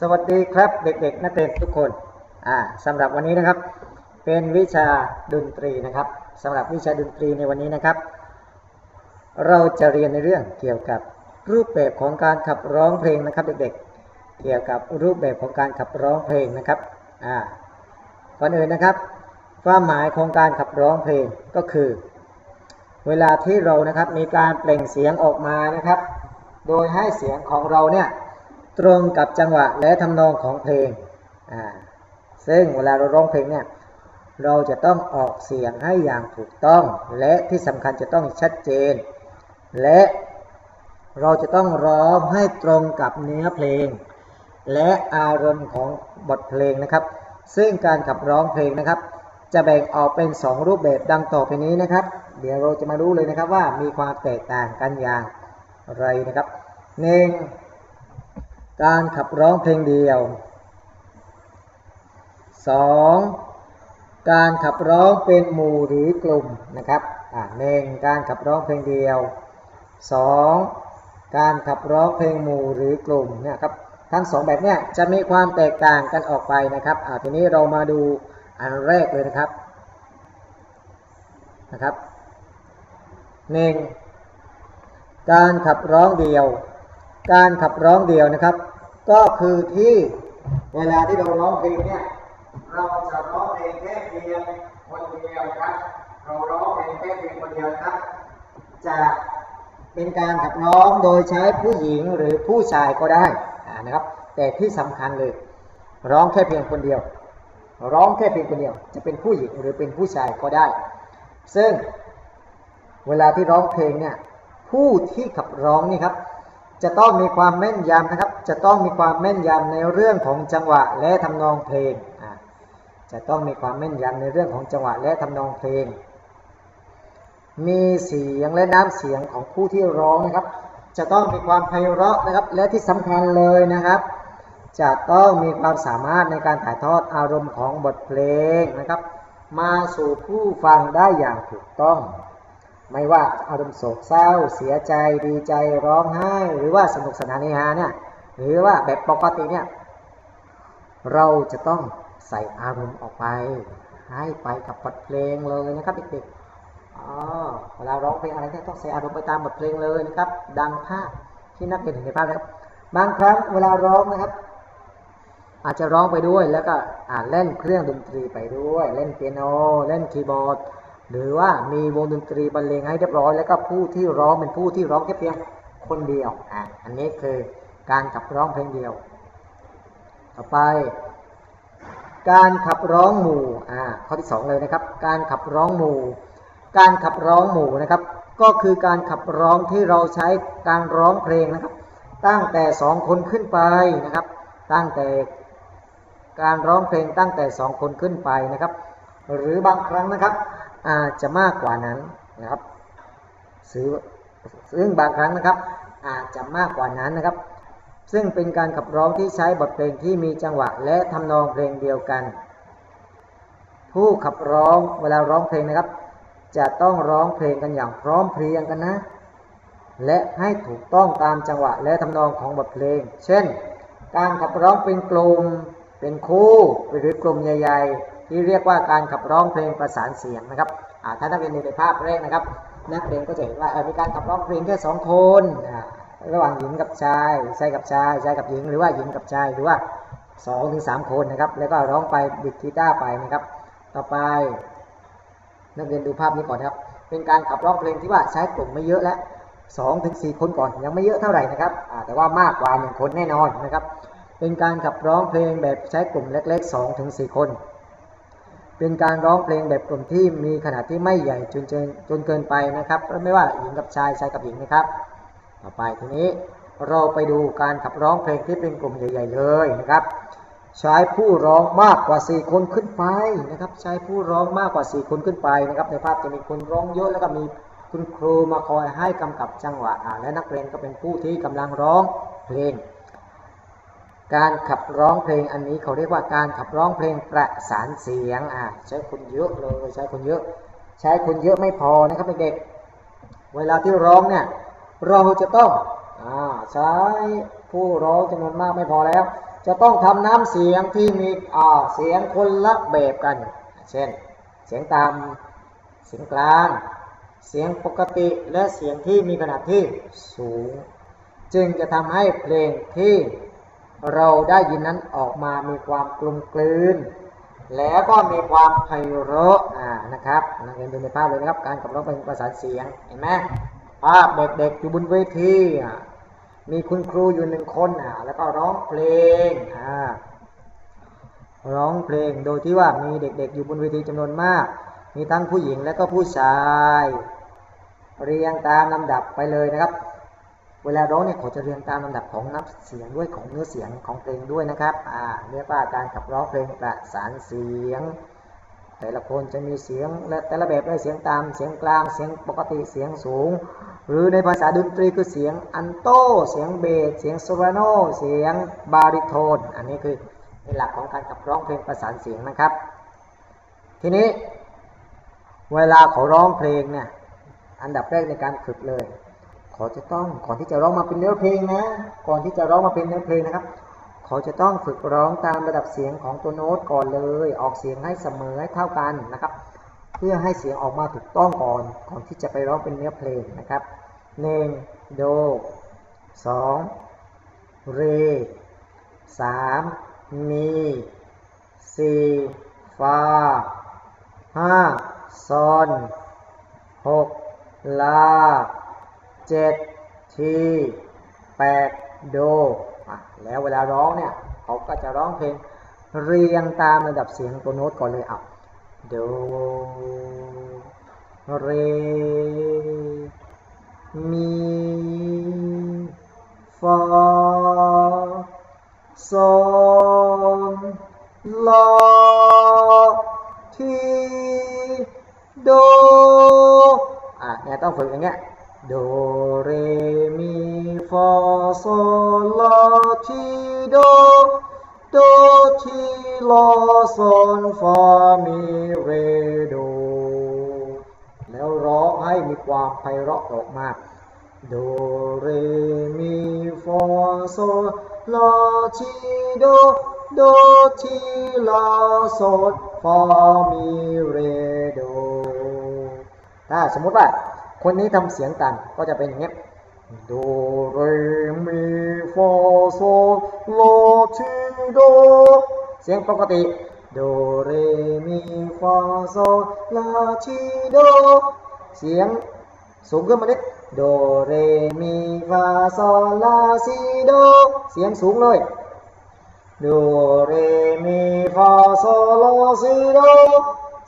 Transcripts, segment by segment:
สวัสดีครับเด็กๆ นักเรียนทุกคนอ่าสำหรับวันนี้นะครับ เป็นวิชาดนตรีนะครับสำหรับวิชาดนตรีในวันนี้นะครับ เราจะเรียนในเรื่องเกี่ยวกับรูปแบบของการขับร้องเพลงนะครับเด็กๆ เกี่ยวกับรูปแบบของการขับร้องเพลงนะครับอ่าก่อนอื่นนะครับ ความหมายของการขับร้องเพลงก็คือ เวลาที่เรานะครับมีการเปล่งเสียงออกมานะครับ โดยให้เสียงของเราเนี่ย ตรงกับจังหวะและทำนองของเพลงอ่าซึ่งเวลาเราร้องเพลงเนี่ย เราจะต้องออกเสียงให้อย่างถูกต้อง และที่สำคัญจะต้องชัดเจน และเราจะต้องร้องให้ตรงกับเนื้อเพลง และอารมณ์ของบทเพลงนะครับ ซึ่งการขับร้องเพลงนะครับ จะแบ่งออกเป็น 2 รูปแบบดังต่อไปนี้นะครับ เดี๋ยวเราจะมารู้เลยนะครับว่ามีความแตกต่างกันอย่างไรนะครับหนึ่ง การขับร้องเพลงเดียว 2. การขับร้องเป็นหมู่หรือกลุ่มนะครับหนึ่งการขับร้องเพลงเดียว 2. การขับร้องเพลงหมู่หรือกลุ่มเนี่ยครับทั้งสองแบบเนี่ยจะมีความแตกต่างกันออกไปนะครับอ่าทีนี้เรามาดูอันแรกเลยนะครับนะครับหนึ่งการขับร้องเดียว การขับร้องเดียวนะครับ ก็คือที่เวลาที่เราร้องเพลงเนี่ยเราจะร้องเพลงแค่เพียงคนเดียวนะครับ เราร้องเพลงแค่เพียงคนเดียวครับ จะเป็นการขับร้องโดยใช้ผู้หญิงหรือผู้ชายก็ได้นะครับ แต่ที่สำคัญเลย ร้องแค่เพียงคนเดียว ร้องแค่เพียงคนเดียว จะเป็นผู้หญิงหรือเป็นผู้ชายก็ได้ ซึ่งเวลาที่ร้องเพลงเนี่ยผู้ที่ขับร้องนี่ครับ จะต้องมีความแม่นยำนะครับ จะต้องมีความแม่นยำในเรื่องของจังหวะและทำนองเพลง จะต้องมีความแม่นยำในเรื่องของจังหวะและทำนองเพลง มีเสียงและน้ำเสียงของผู้ที่ร้องนะครับ จะต้องมีความไพเราะนะครับ และที่สำคัญเลยนะครับ จะต้องมีความสามารถในการถ่ายทอดอารมณ์ของบทเพลงนะครับ มาสู่ผู้ฟังได้อย่างถูกต้อง ไม่ว่าอารมณ์โศกเศร้า เสียใจดีใจร้องไห้ หรือว่าสนุกสนานเฮฮาเนี่ยหรือว่าแบบปกติเนี่ยเราจะต้องใส่อารมณ์ออกไป ให้ไปกับบทเพลงเลยนะครับเด็กๆอ๋อเวลาร้องเพลงอะไรเนี่ยต้องใส่อารมณ์ไปตามบทเพลงเลยนะครับ ดังภาพที่นักเรียนเห็นในภาพนะครับบางครั้งเวลาร้องนะครับ อาจจะร้องไปด้วยแล้วก็อ่าเล่นเครื่องดนตรีไปด้วย เล่นเปียโน เล่นคีย์บอร์ด หรือว่ามีวงดนตรีบรรเลงให้เรียบร้อย แล้วก็ผู้ที่ร้องเป็นผู้ที่ร้องแค่เพียงคนเดียวอะอันนี้คือการขับร้องเพลงเดียว ต่อไป การขับร้องหมู่อ่าข้อที่สองเลยนะครับ การขับร้องหมู่ การขับร้องหมู่นะครับ ก็คือการขับร้องที่เราใช้การร้องเพลงนะครับ ตั้งแต่สองคนขึ้นไปนะครับ ตั้งแต่การร้องเพลงตั้งแต่สองคนขึ้นไปนะครับ หรือบางครั้งนะครับ อาจจะมากกว่านั้นนะครับซึ่งซึ่งบางครั้งนะครับ อาจจะมากกว่านั้นนะครับ ซึ่งเป็นการขับร้องที่ใช้บทเพลงที่มีจังหวะและทำนองเพลงเดียวกัน ผู้ขับร้องเวลาร้องเพลงนะครับ จะต้องร้องเพลงกันอย่างพร้อมเพรียงกันนะ และให้ถูกต้องตามจังหวะและทำนองของบทเพลง เช่น การขับร้องเป็นกลุ่มเป็นคู่หรือกลุ่มใหญ่ ๆ ที่เรียกว่าการขับร้องเพลงประสานเสียงนะครับอ่าถ้านักเรียนดูในภาพแรกนะครับ นักเรียนก็จะเห็นว่ามีการขับร้องเพลงแค่สองคนระหว่างหญิงกับชายชายกับชายชายกับหญิง หรือว่าหญิงกับชายหรือว่าสองถึงสามคนนะครับ แล้วก็ร้องไปดิดกีตาร์ไปนะครับ ต่อไป นักเรียนดูภาพนี้ก่อนครับ เป็นการขับร้องเพลงที่ว่าใช้กลุ่มไม่เยอะแล้วสองถึงสี่คนก่อนยังไม่เยอะเท่าไหร่นะครับแต่ว่ามากกว่าหนึ่งคนแน่นอนนะครับ เป็นการขับร้องเพลงแบบใช้กลุ่มเล็กๆ2ถึง4คน เป็นการร้องเพลงแบบกลุ่มที่มีขนาดที่ไม่ใหญ่จนเกินจนเกินไปนะครับ ไม่ว่าหญิงกับชายชายกับหญิงนะครับ ต่อไปทีนี้เราไปดูการขับร้องเพลงที่เป็นกลุ่มใหญ่ ๆ เลยนะครับ ใช้ผู้ร้องมากกว่า 4 คนขึ้นไปนะครับ ใช้ผู้ร้องมากกว่า 4 คนขึ้นไปนะครับ ในภาพจะมีคนร้องเยอะแล้วก็มีคุณครูมาคอยให้กำกับจังหวะและนักเรียนก็เป็นผู้ที่กำลังร้องเพลง การขับร้องเพลงอันนี้เขาเรียกว่าการขับร้องเพลงประสานเสียงอ่าใช้คนเยอะเลยใช้คนเยอะ ใช้คนเยอะไม่พอนะครับเด็กเวลาที่ร้องเนี่ยเราจะต้องอ่าใช้ผู้ร้องจำนวนมากไม่พอแล้ว จะต้องทำน้ำเสียงที่มีอ่าเสียงคนละแบบกัน เช่น เสียงต่ำเสียงกลาง เสียงปกติและเสียงที่มีขนาดที่สูง จึงจะทำให้เพลงที่ เราได้ยินนั้นออกมามีความกลมกลืน แล้วก็มีความไพเราะอ่านะครับนักเรียนดูในภาพเลยนะครับ การขับร้องเป็นประสาเสียงเห็นไหมภาพเด็กๆอยู่บนเวทีมีคุณครูอยู่หนึ่งคนอะแล้วก็ร้องเพลงอ่าร้องเพลงโดยที่ว่ามีเด็กๆ อยู่บนเวทีจำนวนมาก มีทั้งผู้หญิงและก็ผู้ชาย เรียงตามลำดับไปเลยนะครับ เวลาร้องเนี่ยเขาจะเรียงตามลำดับของน้ำเสียงด้วยของเนื้อเสียงของเพลงด้วยนะครับอ่าเรียกว่าการขับร้องเพลงประสานเสียง แต่ละคนจะมีเสียงและแต่ละแบบได้เสียงตามเสียงกลางเสียงปกติเสียงสูง หรือในภาษาดนตรีคือเสียงอันโตเสียงเบสเสียงโซปราโนเสียงบาริโทน อันนี้คือในหลักของการขับร้องเพลงประสานเสียงนะครับ ทีนี้เวลาเขาร้องเพลงเนี่ยอันดับแรกในการฝึกเลย ขาจะต้องก่อนที่จะร้องมาเป็นเนื้อเพลงนะ ก่อนที่จะร้องมาเป็นเนื้อเพลงนะครับขาจะต้องฝึกร้องตามระดับเสียงของตัวโน้ตก่อนเลย ออกเสียงให้เสมอให้เท่ากันนะครับ เพื่อให้เสียงออกมาถูกต้องก่อน ก่อนที่จะไปร้องเป็นเนื้อเพลงนะครับหนึ่งโดสองเรสามมีสี่ฟาห้าซอนหกลา เจ็ดทีแปดโดอะแล้วเวลาร้องเนี่ยเขาก็จะร้องเพลงเรียงตามระดับเสียงตัวโน้ตก่อนเลยอะโดเรมีฟาโซ ดทีลาซอนฟามีเรโด แล้วร้องให้มีความไพเราะออกมาโดเรมีฟาโซลาทีโดโดทีลาโซฟามีเรโด ถ้าสมมุติว่าคนนี้ทำเสียงต่ำก็จะเป็นอย่างนี้โดเรมีฟาโซลาที โด เสียงปกติ โดเรมีฟาโซลาทีโด เสียงสูงขึ้นมานิดโดเรมีฟาโซลาซีโด เสียงสูงเลยโดเรมีฟาโซลาซีโด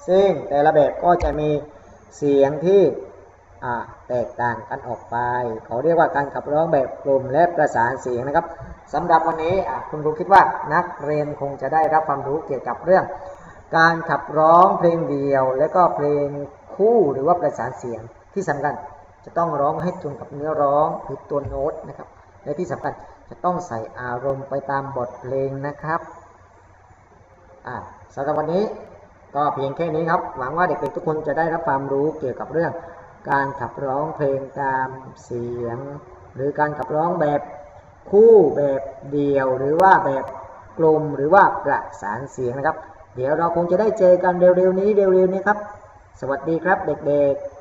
ซึ่งแต่ละแบบก็จะมีเสียงที่ อ่าแตกต่างกันออกไป เขาเรียกว่าการขับร้องแบบกลุ่มและประสานเสียงนะครับสำหรับวันนี้คุณครูคิดว่านักเรียนคงจะได้รับความรู้เกี่ยวกับเรื่อง การขับร้องเพลงเดียว และก็เพลงคู่หรือว่าประสานเสียงที่สำคัญจะต้องร้องให้ตรงกับเนื้อร้องหรือตัวโน้ตนะครับและที่สำคัญจะต้องใส่อารมณ์ไปตามบทเพลงนะครับอะสำหรับวันนี้ก็เพียงแค่นี้ครับ หวังว่าเด็กๆทุกคนจะได้รับความรู้เกี่ยวกับเรื่อง การขับร้องเพลงตามเสียง หรือการขับร้องแบบคู่แบบเดียว หรือว่าแบบกลุ่มหรือว่าประสานเสียงนะครับ เดี๋ยวเราคงจะได้เจอกันเร็วๆนี้เร็วๆนี้ครับ สวัสดีครับเด็กๆ